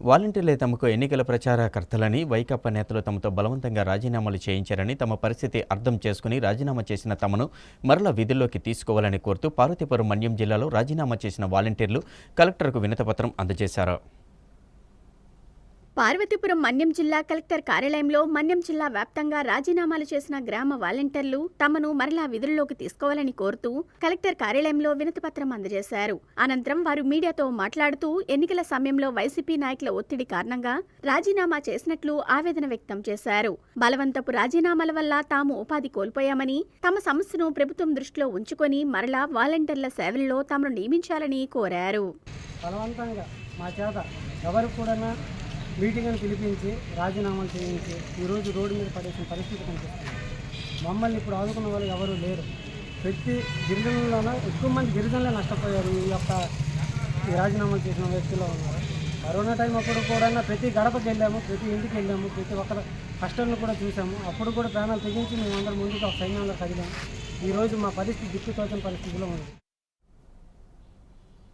వాలంటీర్లే తమకు ఎన్నికల ప్రచారకర్తలని వైకాపా నేతలు తమతో బలవంతంగా రాజీనామాలు చేయించారని తమ పరిస్థితి అర్థం చేసుకుని రాజీనామా చేసిన తమను మరల విధుల్లోకి తీసుకోవాలని కోరుతూ పార్వతీపురం మన్యం జిల్లాలో రాజీనామా చేసిన వాలంటీర్లు కలెక్టర్కు వినతపత్రం అందజేశారు. పార్వతీపురం మన్యం జిల్లా కలెక్టర్ కార్యాలయంలో మన్యం జిల్లా వ్యాప్తంగా రాజీనామాలు చేసిన గ్రామ వాలంటీర్లు తమను మరలా విధుల్లోకి తీసుకోవాలని కోరుతూ కలెక్టర్ కార్యాలయంలో వినతిపత్రం అందజేశారు. అనంతరం వారు మీడియాతో మాట్లాడుతూ ఎన్నికల సమయంలో వైసీపీ నాయకుల ఒత్తిడి కారణంగా రాజీనామా చేసినట్లు ఆవేదన వ్యక్తం చేశారు. బలవంతపు రాజీనామాల వల్ల తాము ఉపాధి కోల్పోయామని తమ సమస్యను ప్రభుత్వం దృష్టిలో ఉంచుకొని మరలా వాలంటీర్ల సేవల్లో తమను నియమించాలని కోరారు. బలవంతంగా మా చేత ఎవరు కూడా మీటింగ్ని పిలిపించి రాజీనామాలు చేయించి ఈరోజు రోడ్డు మీద పడేసిన పరిస్థితి కనిపిస్తుంది. మమ్మల్ని ఇప్పుడు ఆదుకున్న వాళ్ళు ఎవరు లేరు. ప్రతి గిరిజనులలోనూ ఎక్కువ మంది గిరిజనులే నష్టపోయారు ఈ యొక్క ఈ రాజీనామాలు చేసిన వ్యక్తులు ఉన్నారు. కరోనా టైం అప్పుడు కూడా ప్రతి గడపకి వెళ్ళాము ప్రతి ఇంటికి వెళ్ళాము ప్రతి ఒక్కరు కష్టాలను కూడా చూసాము అప్పుడు కూడా ప్రాణాలు తెగించి మేమందరం ముందుకు ఒక సైన్యంలో కదిలాము ఈరోజు మా పరిస్థితి దిక్కుతోచని పరిస్థితిలో ఉంది.